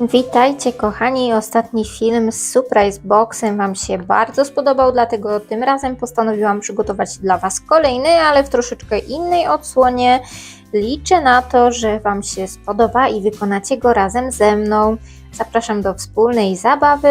Witajcie kochani, ostatni film z Surprise Boxem Wam się bardzo spodobał, dlatego tym razem postanowiłam przygotować dla Was kolejny, ale w troszeczkę innej odsłonie. Liczę na to, że Wam się spodoba i wykonacie go razem ze mną. Zapraszam do wspólnej zabawy.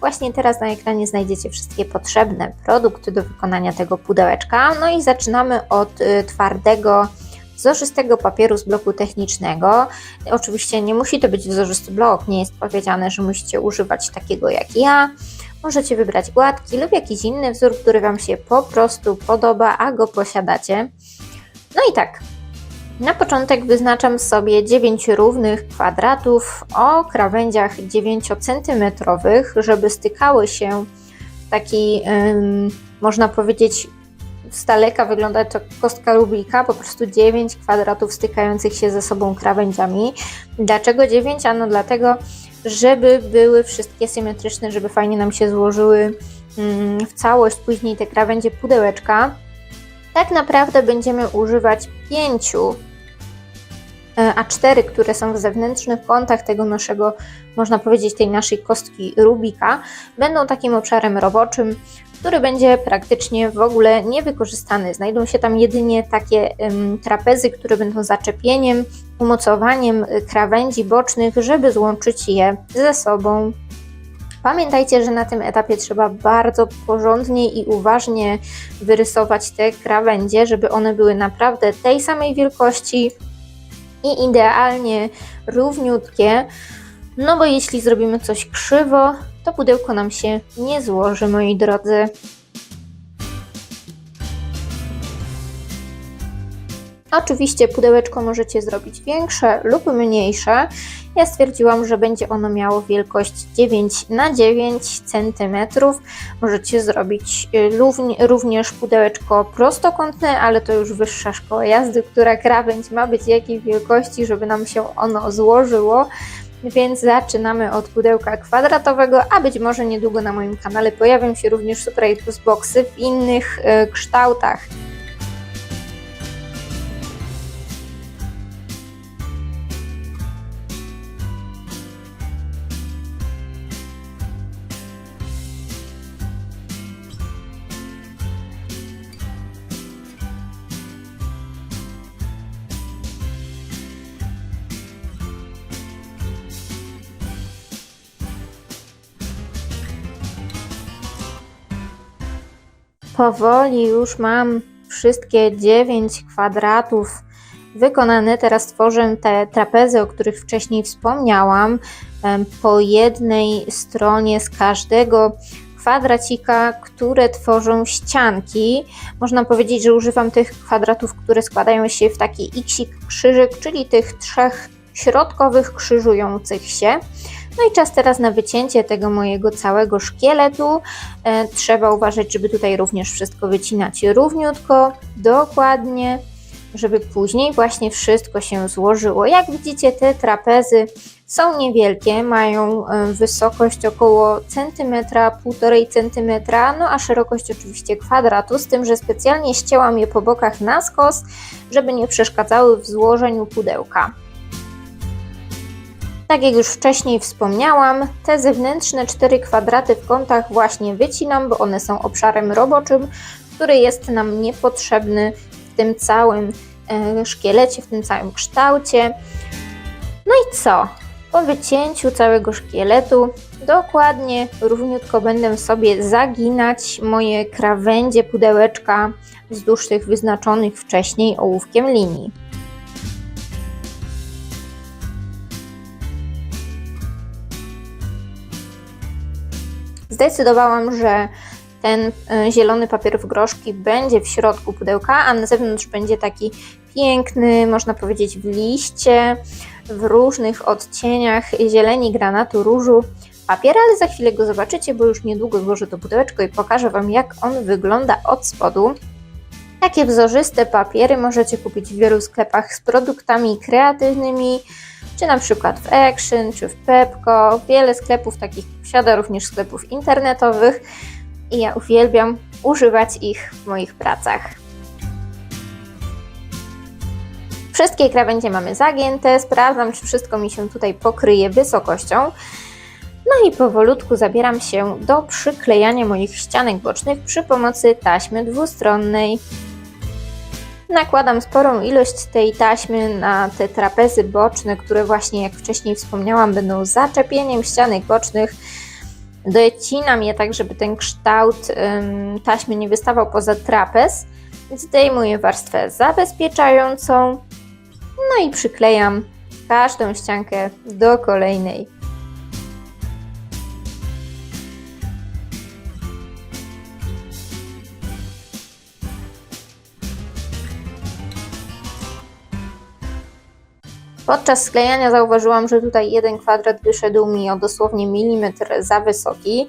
Właśnie teraz na ekranie znajdziecie wszystkie potrzebne produkty do wykonania tego pudełeczka. No i zaczynamy od y, twardego wzorzystego papieru z bloku technicznego. Oczywiście nie musi to być wzorzysty blok, nie jest powiedziane, że musicie używać takiego jak ja. Możecie wybrać gładki lub jakiś inny wzór, który Wam się po prostu podoba, a go posiadacie. No i tak, na początek wyznaczam sobie 9 równych kwadratów o krawędziach 9 cm, żeby stykały się w taki, można powiedzieć, z daleka wygląda to kostka Rubika, po prostu 9 kwadratów stykających się ze sobą krawędziami. Dlaczego 9? Ano dlatego, żeby były wszystkie symetryczne, żeby fajnie nam się złożyły mm, w całość później te krawędzie pudełeczka. Tak naprawdę będziemy używać 5 a4, które są w zewnętrznych kątach tego naszego, można powiedzieć, tej naszej kostki Rubika, będą takim obszarem roboczym, który będzie praktycznie w ogóle niewykorzystany. Znajdą się tam jedynie takie trapezy, które będą zaczepieniem, umocowaniem krawędzi bocznych, żeby złączyć je ze sobą. Pamiętajcie, że na tym etapie trzeba bardzo porządnie i uważnie wyrysować te krawędzie, żeby one były naprawdę tej samej wielkości i idealnie równiutkie. No bo jeśli zrobimy coś krzywo, to pudełko nam się nie złoży, moi drodzy. Oczywiście pudełeczko możecie zrobić większe lub mniejsze. Ja stwierdziłam, że będzie ono miało wielkość 9 na 9 cm. Możecie zrobić y, również pudełeczko prostokątne, ale to już wyższa szkoła jazdy, która krawędź ma być jakiej wielkości, żeby nam się ono złożyło. Więc zaczynamy od pudełka kwadratowego, a być może niedługo na moim kanale pojawią się również Super 8 Plus boxy w innych y, kształtach. Powoli już mam wszystkie 9 kwadratów wykonane. Teraz tworzę te trapezy, o których wcześniej wspomniałam. Po jednej stronie z każdego kwadracika, które tworzą ścianki. Można powiedzieć, że używam tych kwadratów, które składają się w taki xik krzyżyk, czyli tych trzech środkowych krzyżujących się. No i czas teraz na wycięcie tego mojego całego szkieletu. E, trzeba uważać, żeby tutaj również wszystko wycinać równiutko, dokładnie, żeby później właśnie wszystko się złożyło. Jak widzicie, te trapezy są niewielkie, mają e, wysokość około centymetra, półtorej centymetra, no a szerokość oczywiście kwadratu, z tym, że specjalnie ścięłam je po bokach na skos, żeby nie przeszkadzały w złożeniu pudełka. Tak jak już wcześniej wspomniałam, te zewnętrzne cztery kwadraty w kątach właśnie wycinam, bo one są obszarem roboczym, który jest nam niepotrzebny w tym całym e, szkielecie, w tym całym kształcie. No i co? Po wycięciu całego szkieletu dokładnie równiutko będę sobie zaginać moje krawędzie pudełeczka wzdłuż tych wyznaczonych wcześniej ołówkiem linii. Zdecydowałam, że ten e, zielony papier w groszki będzie w środku pudełka, a na zewnątrz będzie taki piękny, można powiedzieć w liście, w różnych odcieniach zieleni, granatu, różu papier, ale za chwilę go zobaczycie, bo już niedługo złożę to pudełeczko i pokażę Wam, jak on wygląda od spodu. Takie wzorzyste papiery możecie kupić w wielu sklepach z produktami kreatywnymi, czy na przykład w Action, czy w Pepko. Wiele sklepów takich posiada, również sklepów internetowych i ja uwielbiam używać ich w moich pracach. Wszystkie krawędzie mamy zagięte, sprawdzam, czy wszystko mi się tutaj pokryje wysokością. No i powolutku zabieram się do przyklejania moich ścianek bocznych przy pomocy taśmy dwustronnej. Nakładam sporą ilość tej taśmy na te trapezy boczne, które właśnie jak wcześniej wspomniałam będą zaczepieniem ścianek bocznych. Docinam je tak, żeby ten kształt taśmy nie wystawał poza trapez. Zdejmuję warstwę zabezpieczającą, no i przyklejam każdą ściankę do kolejnej. Podczas sklejania zauważyłam, że tutaj jeden kwadrat wyszedł mi o dosłownie milimetr za wysoki,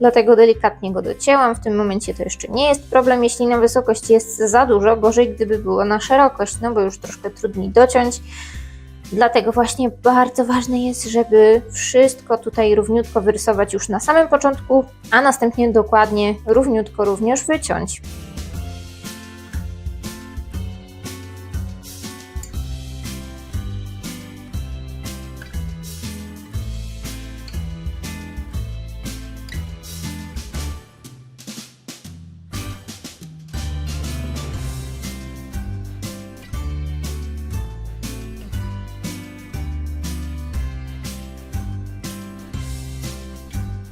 dlatego delikatnie go docięłam. W tym momencie to jeszcze nie jest problem, jeśli na wysokość jest za dużo, gorzej gdyby było na szerokość, no bo już troszkę trudniej dociąć. Dlatego właśnie bardzo ważne jest, żeby wszystko tutaj równiutko wyrysować już na samym początku, a następnie dokładnie równiutko również wyciąć.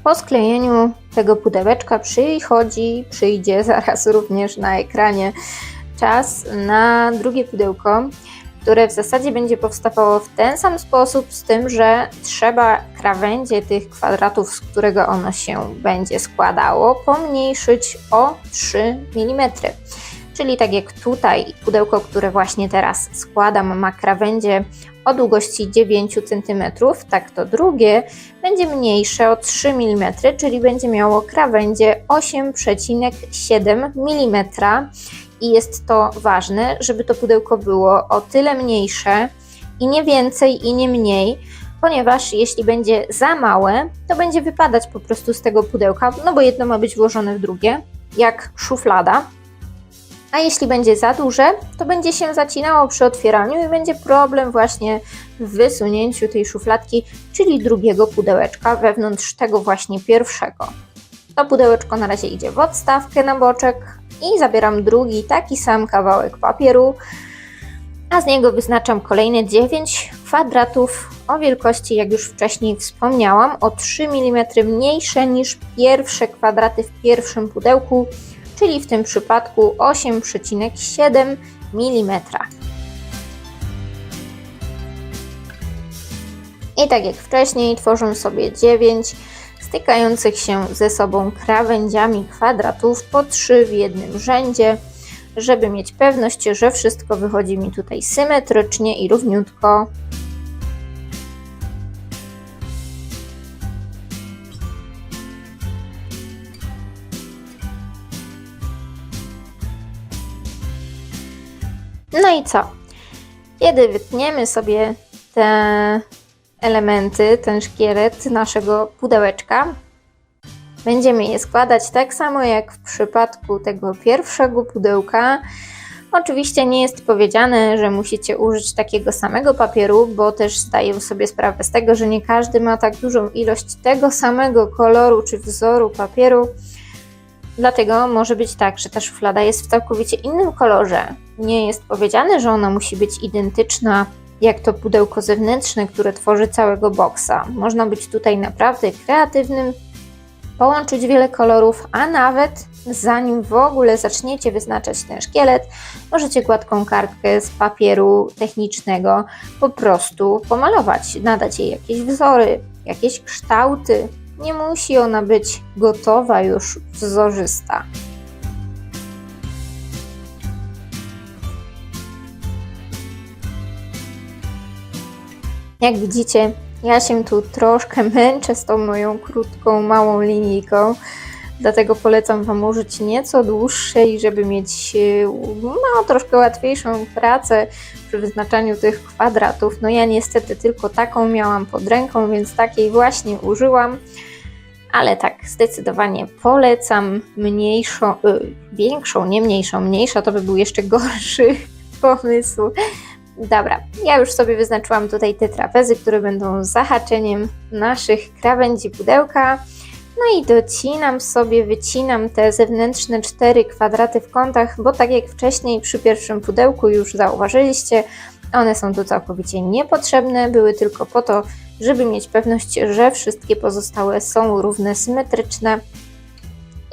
Po sklejeniu tego pudełeczka przychodzi, przyjdzie zaraz również na ekranie czas na drugie pudełko, które w zasadzie będzie powstawało w ten sam sposób, z tym, że trzeba krawędzie tych kwadratów, z którego ono się będzie składało, pomniejszyć o 3 mm. Czyli tak jak tutaj pudełko, które właśnie teraz składam, ma krawędzie o długości 9 cm, tak to drugie będzie mniejsze o 3 mm, czyli będzie miało krawędzie 8,7 mm. I jest to ważne, żeby to pudełko było o tyle mniejsze i nie więcej i nie mniej, ponieważ jeśli będzie za małe, to będzie wypadać po prostu z tego pudełka, no bo jedno ma być włożone w drugie, jak szuflada, a jeśli będzie za duże, to będzie się zacinało przy otwieraniu i będzie problem właśnie w wysunięciu tej szufladki, czyli drugiego pudełeczka wewnątrz tego właśnie pierwszego. To pudełeczko na razie idzie w odstawkę na boczek i zabieram drugi taki sam kawałek papieru, a z niego wyznaczam kolejne 9 kwadratów o wielkości, jak już wcześniej wspomniałam, o 3 mm mniejsze niż pierwsze kwadraty w pierwszym pudełku czyli w tym przypadku 8,7 mm. I tak jak wcześniej, tworzę sobie 9 stykających się ze sobą krawędziami kwadratów po 3 w jednym rzędzie, żeby mieć pewność, że wszystko wychodzi mi tutaj symetrycznie i równiutko. I co? Kiedy wytniemy sobie te elementy, ten szkielet naszego pudełeczka, będziemy je składać tak samo jak w przypadku tego pierwszego pudełka. Oczywiście nie jest powiedziane, że musicie użyć takiego samego papieru, bo też zdaję sobie sprawę z tego, że nie każdy ma tak dużą ilość tego samego koloru czy wzoru papieru. Dlatego może być tak, że ta szuflada jest w całkowicie innym kolorze. Nie jest powiedziane, że ona musi być identyczna jak to pudełko zewnętrzne, które tworzy całego boksa. Można być tutaj naprawdę kreatywnym, połączyć wiele kolorów, a nawet zanim w ogóle zaczniecie wyznaczać ten szkielet, możecie gładką kartkę z papieru technicznego po prostu pomalować, nadać jej jakieś wzory, jakieś kształty, nie musi ona być gotowa już wzorzysta. Jak widzicie, ja się tu troszkę męczę z tą moją krótką, małą linijką, dlatego polecam Wam użyć nieco dłuższej, żeby mieć no, troszkę łatwiejszą pracę przy wyznaczaniu tych kwadratów. No ja niestety tylko taką miałam pod ręką, więc takiej właśnie użyłam ale tak, zdecydowanie polecam mniejszą, y, większą, nie mniejszą, mniejsza to by był jeszcze gorszy pomysł. Dobra, ja już sobie wyznaczyłam tutaj te trapezy, które będą zahaczeniem naszych krawędzi pudełka. No i docinam sobie, wycinam te zewnętrzne cztery kwadraty w kątach, bo tak jak wcześniej przy pierwszym pudełku już zauważyliście, one są tu całkowicie niepotrzebne, były tylko po to, żeby mieć pewność, że wszystkie pozostałe są równe, symetryczne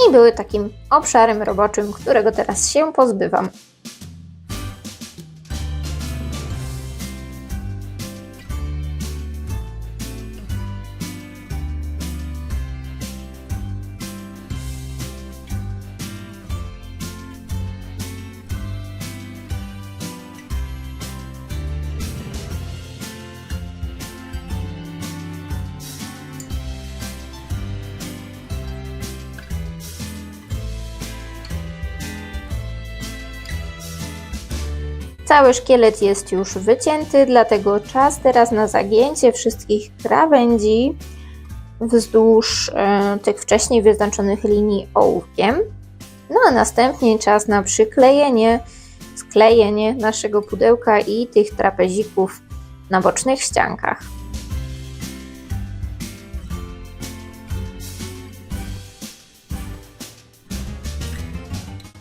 i były takim obszarem roboczym, którego teraz się pozbywam. Cały szkielet jest już wycięty, dlatego czas teraz na zagięcie wszystkich krawędzi wzdłuż e, tych wcześniej wyznaczonych linii ołówkiem. No a następnie czas na przyklejenie, sklejenie naszego pudełka i tych trapezików na bocznych ściankach.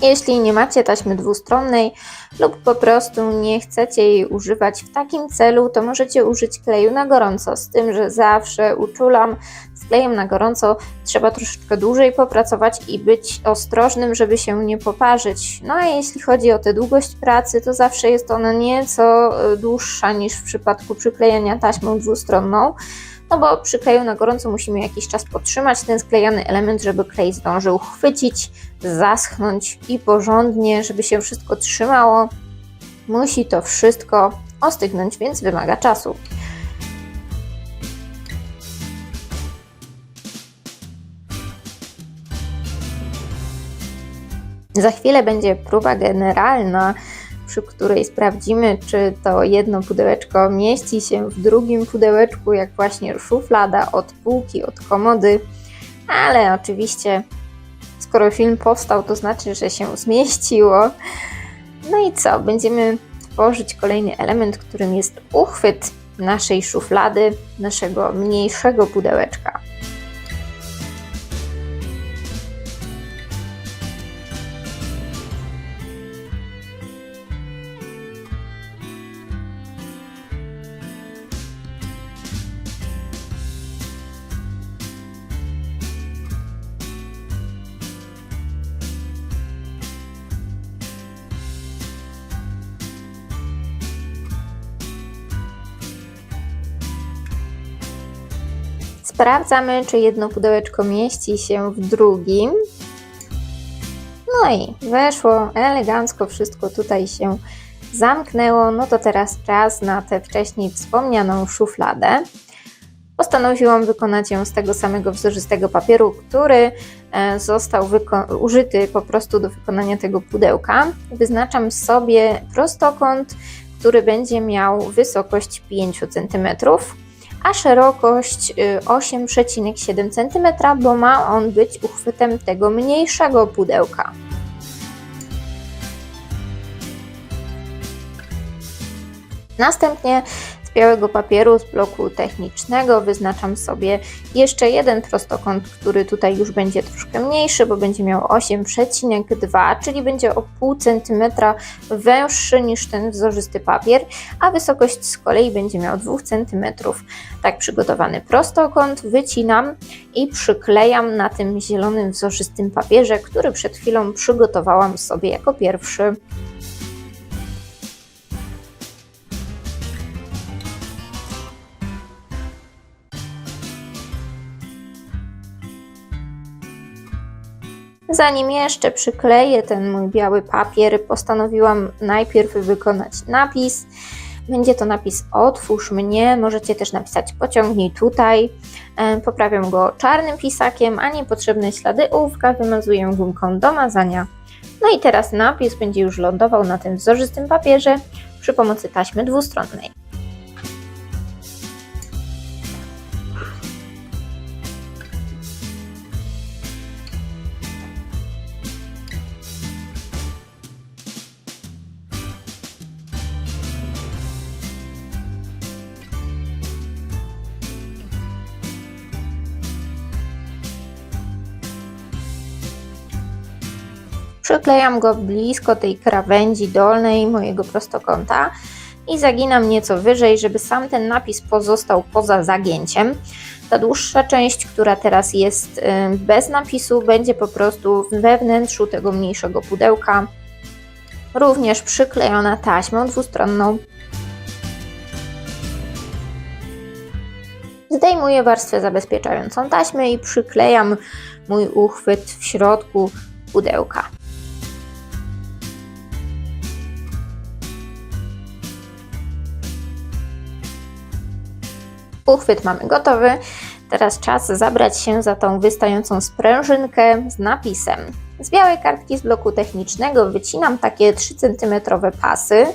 Jeśli nie macie taśmy dwustronnej lub po prostu nie chcecie jej używać w takim celu, to możecie użyć kleju na gorąco, z tym, że zawsze uczulam, z klejem na gorąco trzeba troszeczkę dłużej popracować i być ostrożnym, żeby się nie poparzyć. No a jeśli chodzi o tę długość pracy, to zawsze jest ona nieco e, dłuższa niż w przypadku przyklejania taśmą dwustronną no bo przy kleju na gorąco musimy jakiś czas podtrzymać ten sklejany element, żeby klej zdążył chwycić, zaschnąć i porządnie, żeby się wszystko trzymało. Musi to wszystko ostygnąć, więc wymaga czasu. Za chwilę będzie próba generalna przy której sprawdzimy, czy to jedno pudełeczko mieści się w drugim pudełeczku, jak właśnie szuflada od półki, od komody. Ale oczywiście, skoro film powstał, to znaczy, że się zmieściło. No i co? Będziemy tworzyć kolejny element, którym jest uchwyt naszej szuflady, naszego mniejszego pudełeczka. Sprawdzamy, czy jedno pudełeczko mieści się w drugim. No i weszło elegancko, wszystko tutaj się zamknęło. No to teraz czas na tę wcześniej wspomnianą szufladę. Postanowiłam wykonać ją z tego samego wzorzystego papieru, który e, został użyty po prostu do wykonania tego pudełka. Wyznaczam sobie prostokąt, który będzie miał wysokość 5 cm a szerokość 8,7 y, cm, bo ma on być uchwytem tego mniejszego pudełka. Następnie białego papieru z bloku technicznego wyznaczam sobie jeszcze jeden prostokąt, który tutaj już będzie troszkę mniejszy, bo będzie miał 8,2, czyli będzie o pół centymetra węższy niż ten wzorzysty papier, a wysokość z kolei będzie miał 2 cm. Tak przygotowany prostokąt wycinam i przyklejam na tym zielonym wzorzystym papierze, który przed chwilą przygotowałam sobie jako pierwszy. Zanim jeszcze przykleję ten mój biały papier, postanowiłam najpierw wykonać napis. Będzie to napis Otwórz mnie, możecie też napisać pociągnij tutaj. E, poprawiam go czarnym pisakiem, a niepotrzebne ślady ołówka wymazuję gumką do mazania. No i teraz napis będzie już lądował na tym wzorzystym papierze przy pomocy taśmy dwustronnej. Przyklejam go blisko tej krawędzi dolnej mojego prostokąta i zaginam nieco wyżej, żeby sam ten napis pozostał poza zagięciem. Ta dłuższa część, która teraz jest y, bez napisu, będzie po prostu we wnętrzu tego mniejszego pudełka, również przyklejona taśmą dwustronną. Zdejmuję warstwę zabezpieczającą taśmy i przyklejam mój uchwyt w środku pudełka. Uchwyt mamy gotowy. Teraz czas zabrać się za tą wystającą sprężynkę z napisem. Z białej kartki z bloku technicznego wycinam takie 3 cm pasy,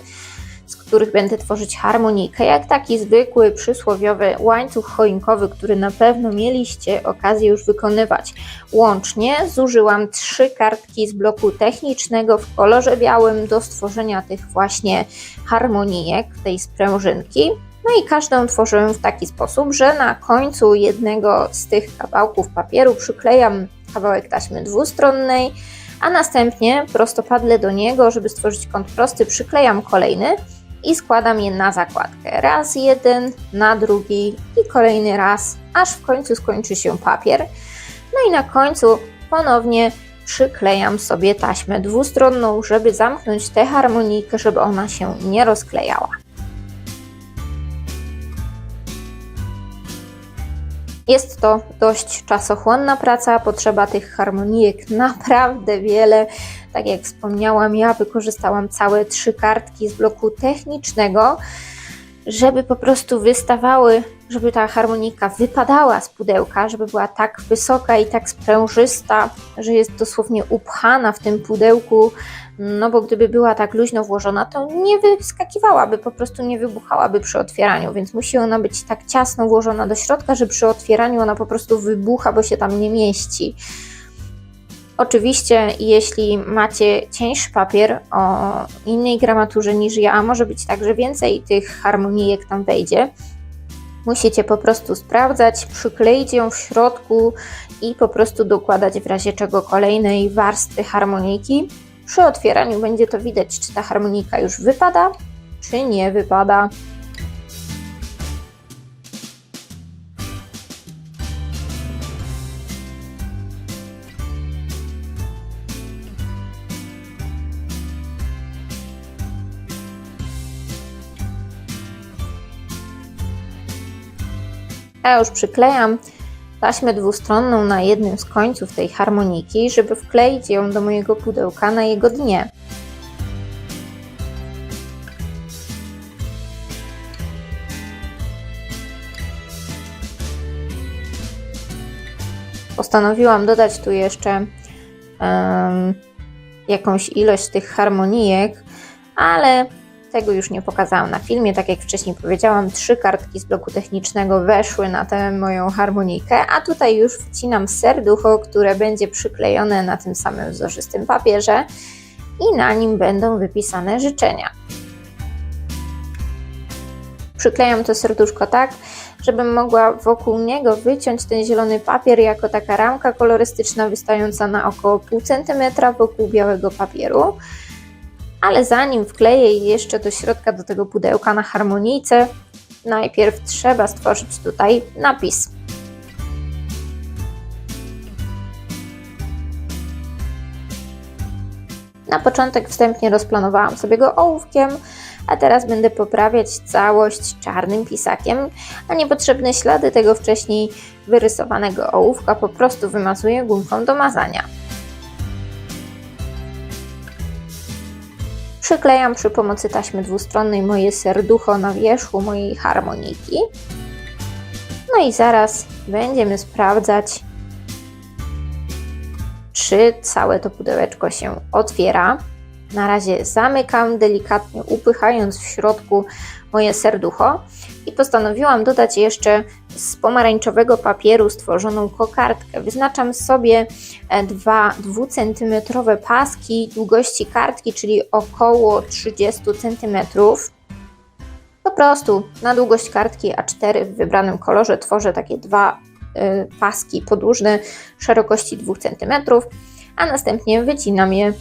z których będę tworzyć harmonijkę, jak taki zwykły, przysłowiowy łańcuch choinkowy, który na pewno mieliście okazję już wykonywać. Łącznie zużyłam trzy kartki z bloku technicznego w kolorze białym do stworzenia tych właśnie harmonijek, tej sprężynki. No i każdą tworzyłem w taki sposób, że na końcu jednego z tych kawałków papieru przyklejam kawałek taśmy dwustronnej, a następnie prostopadle do niego, żeby stworzyć kąt prosty, przyklejam kolejny i składam je na zakładkę. Raz jeden, na drugi i kolejny raz, aż w końcu skończy się papier. No i na końcu ponownie przyklejam sobie taśmę dwustronną, żeby zamknąć tę harmonijkę, żeby ona się nie rozklejała. Jest to dość czasochłonna praca, potrzeba tych harmonijek naprawdę wiele. Tak jak wspomniałam, ja wykorzystałam całe trzy kartki z bloku technicznego, żeby po prostu wystawały, żeby ta harmonika wypadała z pudełka, żeby była tak wysoka i tak sprężysta, że jest dosłownie upchana w tym pudełku, no bo gdyby była tak luźno włożona, to nie wyskakiwałaby, po prostu nie wybuchałaby przy otwieraniu, więc musi ona być tak ciasno włożona do środka, że przy otwieraniu ona po prostu wybucha, bo się tam nie mieści. Oczywiście, jeśli macie cieńszy papier o innej gramaturze niż ja, może być tak, że więcej tych harmonijek tam wejdzie. Musicie po prostu sprawdzać, przykleić ją w środku i po prostu dokładać w razie czego kolejnej warstwy harmoniki. Przy otwieraniu będzie to widać, czy ta harmonika już wypada, czy nie wypada. Ja już przyklejam taśmę dwustronną na jednym z końców tej harmoniki, żeby wkleić ją do mojego pudełka na jego dnie. Postanowiłam dodać tu jeszcze um, jakąś ilość tych harmonijek, ale tego już nie pokazałam na filmie. Tak jak wcześniej powiedziałam, trzy kartki z bloku technicznego weszły na tę moją harmonijkę, a tutaj już wcinam serducho, które będzie przyklejone na tym samym wzorzystym papierze i na nim będą wypisane życzenia. Przyklejam to serduszko tak, żebym mogła wokół niego wyciąć ten zielony papier jako taka ramka kolorystyczna wystająca na około pół centymetra wokół białego papieru ale zanim wkleję je jeszcze do środka do tego pudełka na harmonijce, najpierw trzeba stworzyć tutaj napis. Na początek wstępnie rozplanowałam sobie go ołówkiem, a teraz będę poprawiać całość czarnym pisakiem, a niepotrzebne ślady tego wcześniej wyrysowanego ołówka po prostu wymazuję gumką do mazania. Przyklejam przy pomocy taśmy dwustronnej moje serducho na wierzchu mojej harmoniki. No i zaraz będziemy sprawdzać, czy całe to pudełeczko się otwiera. Na razie zamykam, delikatnie upychając w środku moje serducho i postanowiłam dodać jeszcze z pomarańczowego papieru stworzoną kokardkę. Wyznaczam sobie e, dwa dwucentymetrowe paski długości kartki, czyli około 30 cm. Po prostu na długość kartki A4 w wybranym kolorze tworzę takie dwa y, paski podłużne szerokości 2 cm, a następnie wycinam je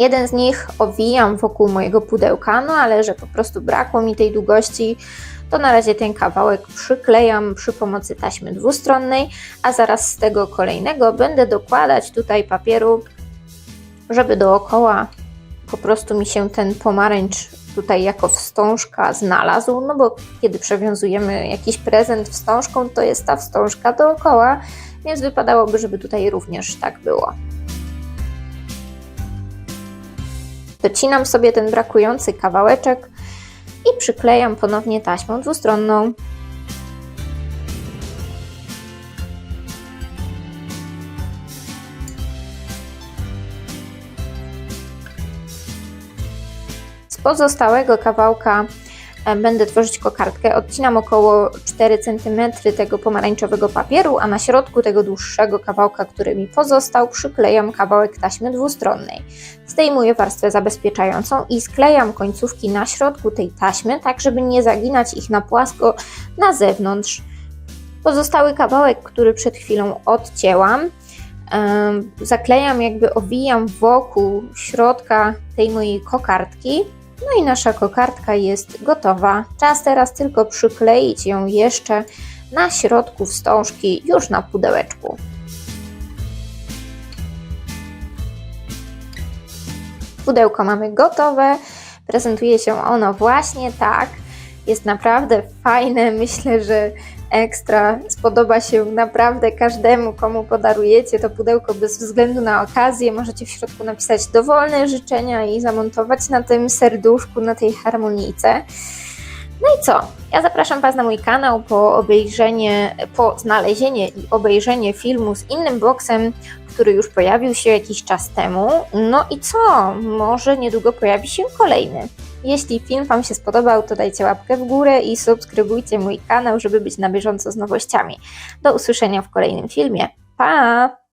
Jeden z nich owijam wokół mojego pudełka, no ale że po prostu brakło mi tej długości, to na razie ten kawałek przyklejam przy pomocy taśmy dwustronnej, a zaraz z tego kolejnego będę dokładać tutaj papieru, żeby dookoła po prostu mi się ten pomarańcz tutaj jako wstążka znalazł, no bo kiedy przewiązujemy jakiś prezent wstążką, to jest ta wstążka dookoła, więc wypadałoby, żeby tutaj również tak było. Docinam sobie ten brakujący kawałeczek i przyklejam ponownie taśmą dwustronną. Z pozostałego kawałka będę tworzyć kokardkę. Odcinam około 4 cm tego pomarańczowego papieru, a na środku tego dłuższego kawałka, który mi pozostał, przyklejam kawałek taśmy dwustronnej. Zdejmuję warstwę zabezpieczającą i sklejam końcówki na środku tej taśmy, tak żeby nie zaginać ich na płasko na zewnątrz. Pozostały kawałek, który przed chwilą odcięłam, em, zaklejam, jakby owijam wokół środka tej mojej kokardki. No i nasza kokardka jest gotowa. Czas teraz tylko przykleić ją jeszcze na środku wstążki, już na pudełeczku. Pudełko mamy gotowe. Prezentuje się ono właśnie tak. Jest naprawdę fajne. Myślę, że ekstra spodoba się naprawdę każdemu, komu podarujecie to pudełko bez względu na okazję. Możecie w środku napisać dowolne życzenia i zamontować na tym serduszku, na tej harmonijce. No i co? Ja zapraszam Was na mój kanał po obejrzenie, po znalezienie i obejrzenie filmu z innym boksem, który już pojawił się jakiś czas temu. No i co? Może niedługo pojawi się kolejny. Jeśli film Wam się spodobał, to dajcie łapkę w górę i subskrybujcie mój kanał, żeby być na bieżąco z nowościami. Do usłyszenia w kolejnym filmie. Pa!